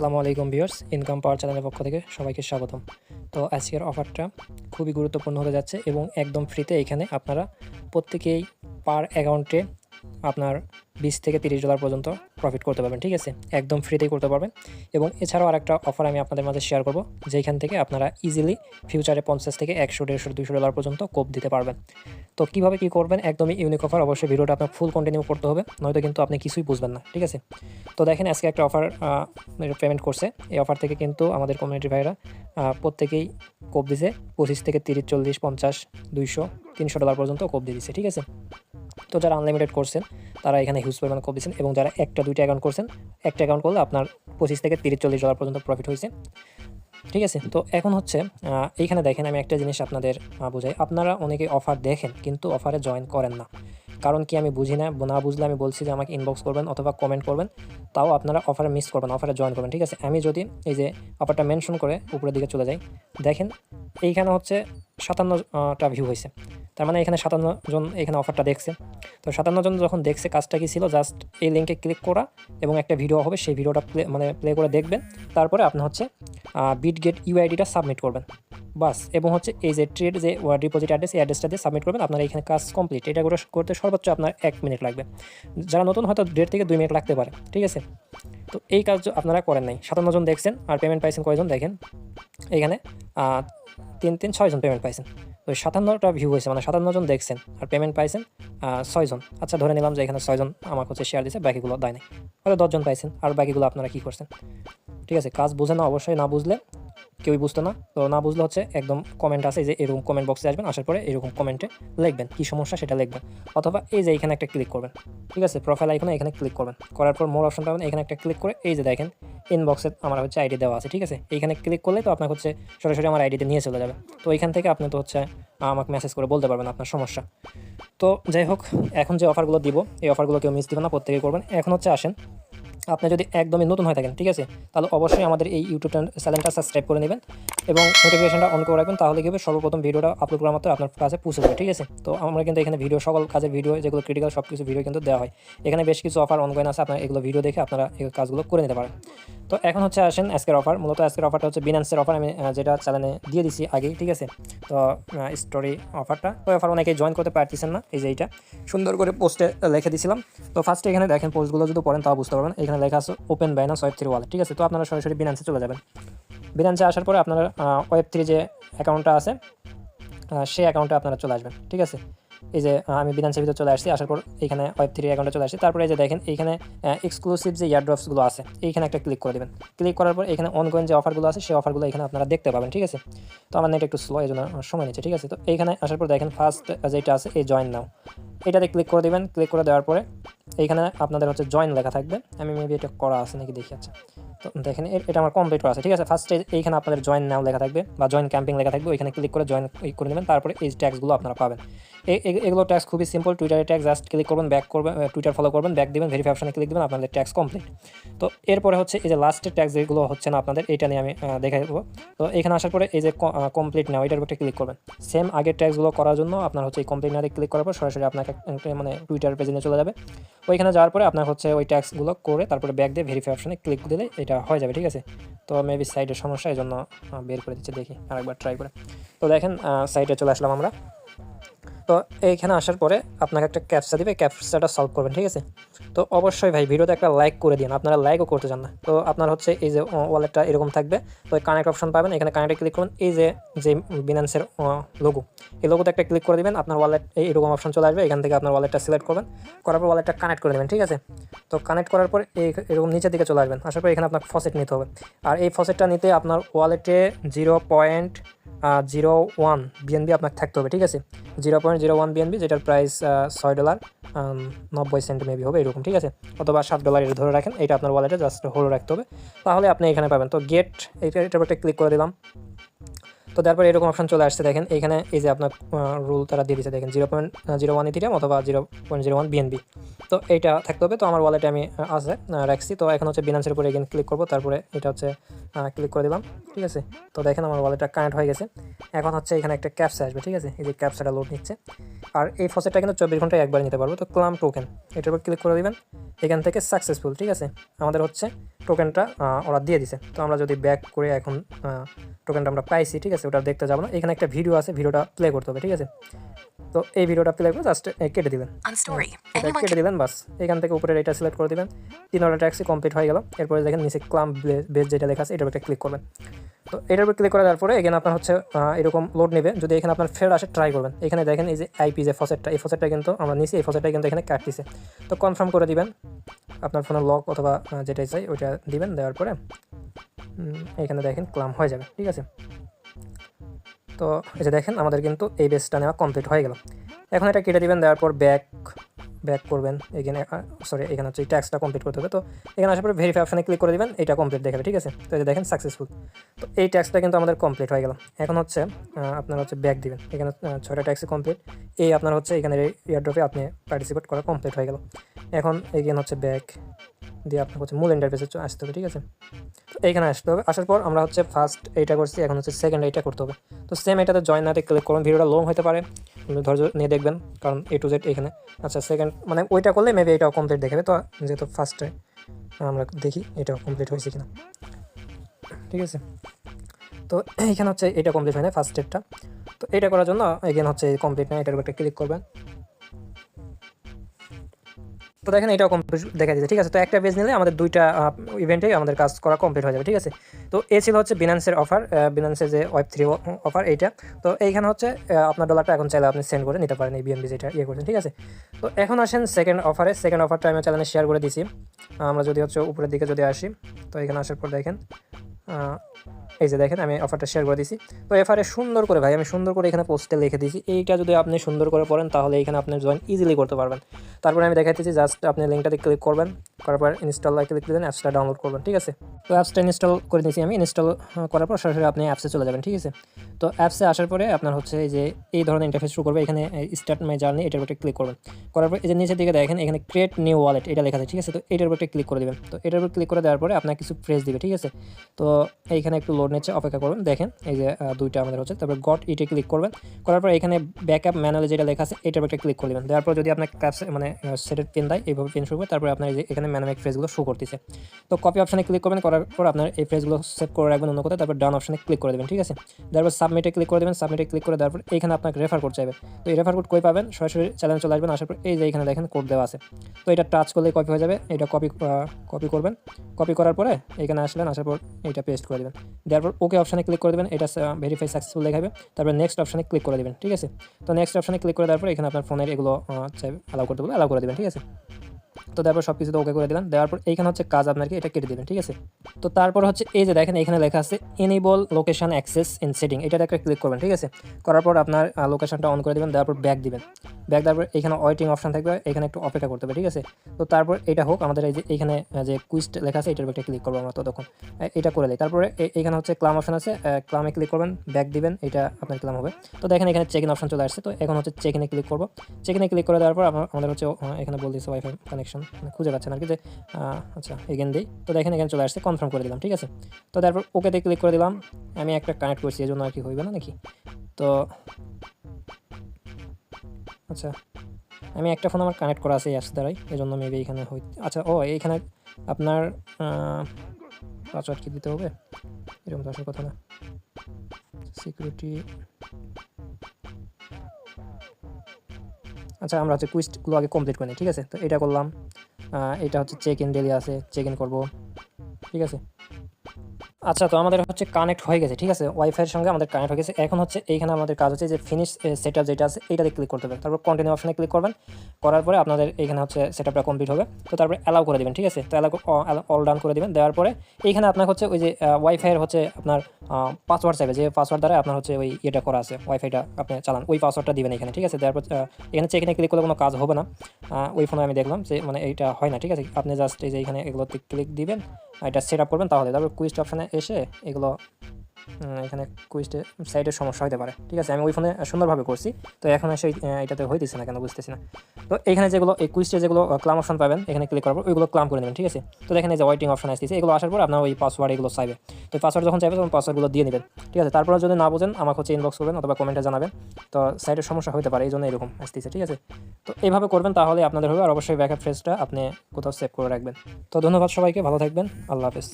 আসসালামু আলাইকুম viewers income পাওয়ার চ্যানেলের পক্ষ থেকে সবাইকে স্বাগতম। তো আজকের অফারটা খুবই গুরুত্বপূর্ণ হতে যাচ্ছে এবং একদম ফ্রিতে এখানে আপনারা প্রত্যেকেই পার অ্যাকাউন্টে আপনার বিশ থেকে তিরিশ ডলার পর্যন্ত প্রফিট করতে পারবেন, ঠিক আছে? একদম ফ্রিতেই করতে পারবেন। এবং এছাড়াও আরেকটা অফার আমি আপনাদের মাঝে শেয়ার করব যেখান থেকে আপনারা ইজিলি ফিউচারে পঞ্চাশ থেকে একশো, দেড়শো দুশো ডলার পর্যন্ত কোপ দিতে পারবেন। তো কীভাবে কী করবেন? একদমই ইউনিক অফার অবশ্যই ভিডিওটা আপনার ফুল কন্টিনিউ করতে হবে, নয়তো কিন্তু আপনি কিছুই বুঝবেন না, ঠিক আছে? তো দেখেন, আজকে একটা অফার পেমেন্ট করছে। এই অফার থেকে কিন্তু আমাদের কমিউনিটি ভাইরা প্রত্যেকেই কোপ দিছে পঁচিশ থেকে তিরিশ, চল্লিশ, পঞ্চাশ, দুইশো, তিনশো ডলার পর্যন্ত কোপ দিয়ে দিচ্ছে ঠিক আছে? তো যারা আনলিমিটেড করছেন, তারা এখানে হিউজ পরিমাণে কোপ দিচ্ছেন এবং যারা একটা, দুইটা অ্যাকাউন্ট করছেন, একটা অ্যাকাউন্ট করলে আপনার পঁচিশ থেকে তিরিশ, চল্লিশ ডলার পর্যন্ত প্রফিট হয়েছে। ঠিক আছে? তো এখন হচ্ছে এইখানে দেখেন আমি একটা জিনিস আপনাদের বোঝাই। আপনারা অনেকে অফার দেখেন, কিন্তু অফারে জয়েন করেন না। কারণ কি আমি বুঝি না না বুঝলে আমি বলছি যে আমাকে ইনবক্স করবেন অথবা কমেন্ট করবেন, তাও আপনারা অফারে মিস করবেন অফারে জয়েন করবেন। ঠিক আছে? আমি যদি এই যে অফারটা মেনশন করে উপরের দিকে চলে যাই, দেখেন এইখানে হচ্ছে সাতান্নটা ভিউ হয়েছে। তার মানে এখানে সাতান্ন জন এখানে অফারটা দেখছে। তো সাতান্ন জন যখন দেখছে কাজটা কি ছিল জাস্ট এই লিঙ্কে ক্লিক করা এবং একটা ভিডিও হবে, সেই ভিডিওটা প্লে মানে প্লে করে দেখবেন। তারপরে আপনি হচ্ছে বিট গেট ইউআইডিটা সাবমিট করবেন। বাস, এবং হচ্ছে এই যে ট্রেড যে ডিপোজিট অ্যাড্রেস এই অ্যাড্রেসটা দিয়ে সাবমিট করবেন। আপনার এখানে কাজ কমপ্লিট এটা করে করতে সর্বোচ্চ আপনার এক মিনিট লাগবে। যারা নতুন, হয়তো দেড় থেকে দুই মিনিট লাগতে পারে। ঠিক আছে? তো এই কাজ আপনারা করেন নাই। সাতান্ন জন দেখছেন আর পেমেন্ট পাইছেন কয়জন দেখেন? এখানে তিন তিন ছয়জন পেমেন্ট পাইছেন। তো সাতান্নটা ভিউ হয়েছে মানে সাতান্ন জন দেখছেন আর পেমেন্ট পাইছেন ছয়জন আচ্ছা ধরে নিলাম যে এখানে ছয়জন আমার হচ্ছে শেয়ার দিয়েছে বাকিগুলো দেয় নাই। হয়তো দশজন পাইছেন, আর বাকিগুলো আপনারা কী করছেন? ঠিক আছে, কাজ বুঝে না, অবশ্যই না বুঝলে কেউই বুঝতো না। তো না বুঝলে হচ্ছে একদম কমেন্ট আছে যে এরকম কমেন্ট বক্সে আসবেন, আসার পরে এরকম কমেন্টে লিখবেন কী সমস্যা সেটা লিখবেন। অথবা এই যে এখানে একটা ক্লিক করবেন, ঠিক আছে? প্রোফাইল আইকনে এখানে ক্লিক করবেন। করার পর মোর অপশন পাবেন এখানে একটা ক্লিক করে এই যে দেখেন ইনবক্সে আমার হচ্ছে আইডি দেওয়া আছে, ঠিক আছে? এইখানে ক্লিক করলে তো আপনার হচ্ছে সরাসরি আমার আইডিতে নিয়ে চলে যাবে। তো এইখান থেকে আপনি তো হচ্ছে আমাকে মেসেজ করে বলতে পারবেন আপনার সমস্যা। তো যাই হোক, এখন যে অফারগুলো দিব, এই অফারগুলো কেউ মিস দিবেন না, প্রত্যেকে করবেন। এখন হচ্ছে আসেন আপনি যদি একদমই নতুন হয়ে থাকেন, ঠিক আছে? তাহলে অবশ্যই আমাদের এই ইউটিউব চ্যানেলটা সাবস্ক্রাইব করে নেবেন এবং নোটিফিকেশনটা অন করে রাখবেন, তাহলে কি হবে? সর্বপ্রথম ভিডিওটা আপলোড করার মাত্র আপনার কাছে পৌঁছে যাবে, ঠিক আছে? তো আমরা কিন্তু এখানে ভিডিও সকল কাজের ভিডিও যেগুলো ক্রিটিক্যাল সব কিছু ভিডিও কিন্তু দেওয়া হয়। এখানে বেশ কিছু অফার অনগোয়েন আছে, আপনার এগুলো ভিডিও দেখে আপনারা এই কাজগুলো করে নিতে পারেন। তো এখন হচ্ছে আসেন আজকের অফার মূলত আজকের অফারটা হচ্ছে বিনান্সের অফার আমি যেটা চ্যানেলে দিয়ে দিছি আগেই, ঠিক আছে? তো স্টোরি অফারটা তো অফার অনেকে জয়েন করতে পারতেছেন না, এই যে এইটা। সুন্দর করে পোস্টে লিখে দিছিলাম। তো ফার্স্টে এখানে দেখেন পোস্টগুলো যদি পড়েন, তাও বুঝতে পারবেন। এখানে লেখা আছে open Binance web three wallet ঠিক আছে? তো আপনারা সরাসরি বিনান্সে চলে যাবেন। বিনান্সে আসার পরে আপনারা ওয়েব থ্রি যে অ্যাকাউন্টটা আছে সেই অ্যাকাউন্টে আপনারা চলে আসবেন, ঠিক আছে? এই যে আমি বিনান্সের ভিতরে চলে আসছি, আসার পর এখানে ওয়েব থ্রি অ্যাকাউন্টে চলে আসছি। তারপরে এই যে দেখেন, এইখানে এক্সক্লুসিভ যে ইয়ারড্রপসগুলো আছে, এইখানে একটা ক্লিক করে দেবেন। ক্লিক করার পর এখানে অনগোয়েন যে অফারগুলো আছে, সেই অফারগুলো এখানে আপনারা দেখতে পাবেন, ঠিক আছে? তো আমার নেট একটু স্লো এই জন্য সময় নিচ্ছে, ঠিক আছে? তো এইখানে আসার পর দেখেন ফার্স্ট যেটা আছে, এই জয়েন নাও এটাতে ক্লিক করে দেবেন ক্লিক করে দেওয়ার পরে এইখানে আপনাদের হচ্ছে জয়েন লেখা থাকবে। আমি মেবি এটা করা আছে নাকি দেখি আচ্ছা। তো দেখেন এটা আমার কমপ্লিট করা আছে, ঠিক আছে? ফার্স্টে এইখানে আপনাদের জয়েন নাও লেখা থাকবে বা জয়েন ক্যাম্পিং লেখা থাকবে, ওইখানে ক্লিক করে জয়েন করে নেবেন, তারপরে এই ট্যাক্সগুলো আপনারা পাবেন। এগুলো ট্যাক্স খুবই সিম্পল টুইটারে ট্যাক্স জাস্ট ক্লিক করবেন ব্যাক করবেন টুইটার ফলো করবেন ব্যাক দিবেন ভেরিফাই অপশনে ক্লিক দিবেন, আপনাদের ট্যাক্স কমপ্লিট তো এরপরে হচ্ছে এই যে লাস্টের ট্যাক্স যেগুলো হচ্ছে না আপনাদের এটা নিয়ে আমি দেখাই দেবো। তো এখানে আসার পরে এই যে কমপ্লিট নাও এটার উপরে ক্লিক করবেন। সেম আগের ট্যাক্সগুলো করার জন্য আপনার হচ্ছে এই কমপ্লিট নাও ক্লিক করার পর সরাসরি আপনাকে মানে টুইটার পেজে নিয়ে চলে যাবে। ওইখানে যাওয়ার পরে আপনার হচ্ছে ওই ট্যাক্সগুলো করে তারপরে ব্যাক দিয়ে ভেরিফাই অপশনে ক্লিক দিলে হয়ে যাবে, ঠিক আছে? তো মেবি সাইডের সমস্যা এই জন্য বের করে দিচ্ছে, দেখি আরেকবার ট্রাই করে। তো দেখেন সাইডে চলে আসলাম আমরা। তো এইখানে আসার পরে আপনাকে একটা ক্যাপসা দিবে ক্যাপসাটা সলভ করবেন, ঠিক আছে? তো অবশ্যই ভাই, ভিডিওতে একটা লাইক করে দিন। আপনারা লাইকও করতে চান না। তো আপনার হচ্ছে এই যে ওয়ালেটটা এরকম থাকবে। তো কানেক্ট অপশন পাবেন। এখানে কানেক্টে ক্লিক করুন। এই যে যে বিনান্সের লোগো এই লোগোতে একটা ক্লিক করে দিবেন। আপনার ওয়ালেট এইরকম অপশন চলে আসবে। এখান থেকে আপনার ওয়ালেটটা সিলেক্ট করবেন। করার পর ওয়ালেটটা কানেক্ট করে নেবেন ঠিক আছে? তো কানেক্ট করার পর এই এরকম নিচের দিকে চলে আসবেন। আসার পর এখানে আপনার ফসেট নিতে হবে। আর এই ফসেটটা নিতে আপনার ওয়ালেটে zero point zero one BNB আপনার থাকতে হবে, ঠিক আছে? Zero point zero one BNB যেটার প্রাইস ছয় ডলার নব্বই সেন্ট মেবি হবে এরকম, ঠিক আছে? অথবা সাত ডলার এটা ধরে রাখেন, এটা আপনার ওয়ালেটে জাস্ট হোল্ড রাখতে হবে। তাহলে আপনি এখানে পাবেন। তো গেট এটা, এটার একটা ক্লিক করে দিলাম। তো তারপর এরকম অপশন চলে আসছে, দেখেন এখানে এই যে আপনার রুল তারা দিয়ে দিচ্ছে দেখেন zero point zero one Ethereum অথবা zero point zero one BNB তো এইটা থাকতে হবে, তো আমার ওয়ালেটে আমি আছে রাখছি। তো এখন হচ্ছে বিনান্সের উপরে এগেন ক্লিক করব, তারপরে এটা হচ্ছে ক্লিক করে দিলাম, ঠিক আছে? তো দেখেন আমার ওয়ালেটটা কানেক্ট হয়ে গেছে। এখন হচ্ছে এখানে একটা ক্যাপসা আসবে, ঠিক আছে? এই যে ক্যাপসাটা লোড নিচ্ছে। আর এই ফসেটটা কিন্তু চব্বিশ ঘন্টায় একবার নিতে পারব, তো ক্লাম টোকেন এটার উপর ক্লিক করে দিবেন। এখান থেকে সাকসেসফুল ঠিক আছে? আমাদের হচ্ছে টোকেনটা ওরা দিয়ে দিছে। তো আমরা যদি ব্যাক করে এখন টোকেনটা আমরা পাইছি, ঠিক আছে, ওটা দেখতে যাব না। এখানে একটা ভিডিও আছে ভিডিওটা প্লে করতে হবে, ঠিক আছে? তো এই ভিডিওটা আপনি করে জাস্ট কেটে দিবেন। এটা কেটে দিবেন বাস। এখান থেকে উপরে এটা সিলেক্ট করে দিবেন। তিন অর্ডার ট্যাক্সি কমপ্লিট হয়ে গেল। এরপরে দেখেন নিচে ক্লাম বেস যেটা লেখা আছে এটার উপরে ক্লিক করবেন। তো এটার উপর ক্লিক করে দেওয়ার পরে এখানে আপনার হচ্ছে এরকম লোড নেবে। যদি এখানে আপনার ফের আসে ট্রাই করবেন। এখানে দেখেন এই যে আইপি যে ফসেটটা এই ফসেটটা কিন্তু আমরা নিচে এই ফসেটটা কিন্তু এখানে কাটতেছে। তো কনফার্ম করে দিবেন। আপনার ফোনের লক অথবা যেটাই চাই ওইটা দিবেন। দেওয়ার পরে এখানে দেখেন ক্লাম হয়ে যাবে ঠিক আছে? তো এই যে দেখেন, আমাদের কিন্তু এই বেসটা নেওয়া কমপ্লিট হয়ে গেল। এখন এটা কেটে দিবেন, দেওয়ার পর ব্যাক ব্যাক করবেন। এখানে সরি এখানে হচ্ছে ট্যাক্সটা কমপ্লিট করতে হবে। তো এখানে আসার পর ভেরিফাই অপশানে ক্লিক করে দিবেন, এটা কমপ্লিট দেখাবে, ঠিক আছে? তো এই যে দেখেন সাকসেসফুল তো এই ট্যাক্সটা কিন্তু আমাদের কমপ্লিট হয়ে গেল। এখন হচ্ছে আপনার হচ্ছে ব্যাক দিবেন। এখানে ছয়টা ট্যাক্সি কমপ্লিট এই আপনার হচ্ছে এখানে এয়ারড্রপে আপনি পার্টিসিপেট করা কমপ্লিট হয়ে গেল। এখন এখানে হচ্ছে ব্যাক দিয়ে আপনার হচ্ছে মূল ইন্টারফেসে আসতে হবে, ঠিক আছে? তো এইখানে আসতে হবে। আসার পর আমরা হচ্ছে ফার্স্ট এইটা করছি, এখন হচ্ছে সেকেন্ড এইটা করতে হবে। তো সেম এটাতে জয়েন নাটে ক্লিক করুন। ভিডিওটা লং হতে পারে ধৈর্য নিয়ে দেখবেন, কারণ এ টু জেড এখানে আচ্ছা সেকেন্ড মানে ওইটা করলে মেবি এটাও কমপ্লিট দেখাবে। তো যেহেতু ফার্স্টে আমরা দেখি এটাও কমপ্লিট হয়েছে কিনা। ঠিক আছে? তো এইখানে হচ্ছে এটা কমপ্লিট হয় না ফার্স্ট স্টেপটা তো এটা করার জন্য এখানে হচ্ছে কমপ্লিট না, এটার উপর একটা ক্লিক করবেন। তো দেখেন এটাও কমপ্লিট দেখা দিচ্ছে ঠিক আছে? তো একটা পেজ নিলে আমাদের দুইটা ইভেন্টে আমাদের কাজ করা কমপ্লিট হয়ে যাবে, ঠিক আছে? তো এ ছিল হচ্ছে বিনান্সের অফার বিনান্সের যে ওয়েব থ্রি অফার এইটা। তো এইখানে হচ্ছে আপনার ডলারটা এখন চাইলে আপনি সেন্ড করে নিতে পারেন এই বিএনবি যেটা ইয়ে করছেন, ঠিক আছে? তো এখন আসেন সেকেন্ড অফারে সেকেন্ড অফারটা আমি চ্যানেলে শেয়ার করে দিছি। আমরা যদি হচ্ছে উপরের দিকে যদি আসি, তো এখানে আসার পর দেখেন এই যে দেখেন, আমি অফারটা শেয়ার করে দিছি। তো এফারে সুন্দর করে ভাই, আমি সুন্দর করে এখানে পোস্টে লিখে দিয়েছি। এইটা যদি আপনি সুন্দর করে পড়েন, তাহলে এখানে আপনি জয়েন ইজিলি করতে পারবেন। তারপরে আমি দেখাতেছি জাস্ট আপনি লিঙ্কটাতে ক্লিক করবেন। করার পর ইনস্টল ক্লিক দেন অ্যাপসটা ডাউনলোড করবেন, ঠিক আছে? তো অ্যাপসটা ইনস্টল করে দিয়েছি আমি। ইনস্টল করার পর সরাসরি আপনি অ্যাপসে চলে যাবেন, ঠিক আছে? তো অ্যাপসে আসার পরে আপনার হচ্ছে যে, এই ধরনের ইন্টারফেস শুরু করবে। এখানে স্টার্ট মাই জার্নি এটার উপরে ক্লিক করবেন। করার পর এই যে নিচের দিকে দেখেন, এখানে ক্রিয়েট নিউ ওয়ালেট এটা লেখা আছে, ঠিক আছে? তো এটার উপরে ক্লিক করে দেবেন। তো এটার উপর ক্লিক করে দেওয়ার পরে আপনার কিছু ফ্রেজ দিবে, ঠিক আছে? তো এইখানে একটু লোড নিচ্ছে, অপেক্ষা করবেন। দেখেন, এই যে দুইটা আমাদের হচ্ছে, তারপর গট ইটে ক্লিক করবেন। করার পর এখানে ব্যাকআপ ম্যানুয়ালে যেটা লেখা আছে, এটার উপরে ক্লিক করে দেবেন। দেওয়ার পর যদি আপনার ক্যাপস মানে সেটের পেন দেয়, এইভাবে পেন শুরু করে তারপরে আপনার এখানে ম্যানুয়াল ফ্রেজগুলো শো করতেছে। তো কপি অপশানে ক্লিক করবেন, করার পর আপনার এই ফ্রেজগুলো সেভ করে রাখবেন অন্য কোথাও তারপর ডান অপশানে ক্লিক করে দেবেন, ঠিক আছে? তারপর সাবমিটে ক্লিক করে দেবেন সাবমিটে ক্লিক করে দেওয়ার পর এখানে আপনাকে রেফার কোড চাইবে তো এই রেফার কোড কই পাবেন? সরাসরি চ্যানেল চলে আসবেন, আসার পর এই যে এখানে দেখেন কোড দেওয়া আছে। তো এটা টাচ করলে কপি হয়ে যাবে, এটা কপি কপি করবেন। কপি করার পরে এখানে আসলেন, আসার পর এটা পেস্ট করে দেবেন। দেওয়ার পর ওকে অপশানে ক্লিক করে দেবেন, এটা ভেরিফাই সাকসেসফুল দেখাবে। তারপর নেক্সট অপশানে ক্লিক করে দেবেন, ঠিক আছে? তো নেক্সট অপশানে ক্লিক করে দেওয়ার পর এখানে আপনার ফোনের এগুলো চাই অ্যালাউ করতে বলে অ্যালাউ করে দেবেন, ঠিক আছে? তো তারপর সব কিছু ওকে করে দিলেন দেওয়ার পর এইখানে হচ্ছে কাজ আপনাকে এটা কেটে দেবেন, ঠিক আছে? তো তারপর হচ্ছে এই যে দেখেন এখানে লেখা আছে enable location access in setting এটাতে একটা ক্লিক করবেন, ঠিক আছে? করার পর আপনার লোকেশনটা অন করে দেবেন, দেওয়ার পর ব্যাক দিবেন। ব্যাক দেওয়ার পর এখানে ওয়েটিং অপশন থাকবে, এখানে একটু অপেক্ষা করতে হবে, ঠিক আছে? তো তারপর এটা হোক, আমাদের এই যে এখানে যে কুইস্ট লেখা আছে, এটার একটা ক্লিক করব আমরা ততক্ষণ। এটা করে দিই। তারপরে এখানে হচ্ছে ক্লাম অপশন আছে ক্লামে ক্লিক করবেন ব্যাক দিবেন, এটা আপনার ক্লাম হবে। তো দেখেন, এখানে চেক ইন অপশন চলে আসছে। তো এখন হচ্ছে চেক ইনে ক্লিক করব। চেক ইনে ক্লিক করে দেওয়ার পর আমাদের হচ্ছে এখানে বল দিচ্ছে ওয়াইফাই কানেকশন খুঁজে পাচ্ছেন আর কি যে আচ্ছা এগেন দিই। তো দেখেন এখানে চলে আসছে কনফার্ম করে দিলাম, ঠিক আছে? তো তারপর ওকেতে ক্লিক করে দিলাম। আমি একটা কানেক্ট করছি এই জন্য আর কি হইবে না নাকি তো আচ্ছা আমি একটা ফোন আমার কানেক্ট করা আছে, এই অ্যাপস দ্বারাই এই জন্য মেবি এখানে হই আচ্ছা ও এইখানে আপনার পাসওয়ার্ড কি দিতে হবে? এরকম তো আসলে কথা না। সিকিউরিটি আচ্ছা আমরা হচ্ছে কুইস্টগুলো আগে কমপ্লিট করে নিই, ঠিক আছে? তো এটা করলাম। এটা হচ্ছে চেক ইন ডেলি আছে চেক ইন করব। ঠিক আছে? আচ্ছা তো আমাদের হচ্ছে কানেক্ট হয়ে গেছে ঠিক আছে? ওয়াইফাইয়ের সঙ্গে আমাদের কানেক্ট হয়ে গেছে। এখন হচ্ছে এইখানে আমাদের কাজ হচ্ছে যে ফিনিশ সেট যেটা আছে এইটাতে ক্লিক করতে হবে। তারপর কন্টিনিউ অপশনে ক্লিক করবেন। করার পরে আপনাদের এখানে হচ্ছে সেট আপটা কমপ্লিট হবে। তো তারপরে অ্যালাউ করে দেবেন ঠিক আছে? তো অ্যালাউ অল ডান করে দেবেন। দেওয়ার পরে এইখানে আপনার হচ্ছে ওই যে ওয়াইফাইয়ের হচ্ছে আপনার পাসওয়ার্ড চাইবে। যে পাসওয়ার্ড দ্বারা আপনার হচ্ছে ওই ইয়েটা করা আছে ওয়াইফাইটা আপনি চালান। ওই পাসওয়ার্ডটা দিবেন এখানে ঠিক আছে? তারপর আহ, এখানে ইনে ক্লিক করলে কোনো কাজ হবে না। ওই ফোনে আমি দেখলাম যে মানে এইটা হয় না ঠিক আছে? আপনি জাস্ট এই যে এখানে এগুলোতে ক্লিক দিবেন এটা সেট আপ করবেন তাহলে। তারপর কুইস্ট অপশানে এসে এগুলো এখানে কুইস্টে সাইডের সমস্যা হতে পারে। ঠিক আছে, আমি ওই ফোনে সুন্দরভাবে করছি। তো এখন এসে এটাতে হইতেছে না কেন বুঝতেছি না। তো এখানে যেগুলো, এই কুইস্টে যেগুলো ক্লাম অপশন পাবেন, এখানে ক্লিক করার পর ওইগুলো ক্লাম করে নেবেন, ঠিক আছে? তো এখানে যে ওয়াইটিং অপশন আসতেছে, এগুলো আসার পর আপনার ওই পাসওয়ার্ড এগুলো চাইবে। তো পাসওয়ার্ড যখন চাইবে, তখন পাসওয়ার্ডগুলো দিয়ে নেবেন, ঠিক আছে? তারপরে যদি না বোঝেন, আমাকে হচ্ছে ইনবক্স করবেন অথবা কমেন্টে জানাবেন। তো সাইডের সমস্যা হতে পারে এই জন্য এরকম আসতেছে, ঠিক আছে? তো এইভাবে করবেন, তাহলে আপনাদের হবে, আর অবশ্যই ব্যাকআপ ফ্রেজটা আপনি কোথাও সেভ করে রাখবেন। তো ধন্যবাদ সবাইকে, ভালো থাকবেন, আল্লাহ হাফেজ।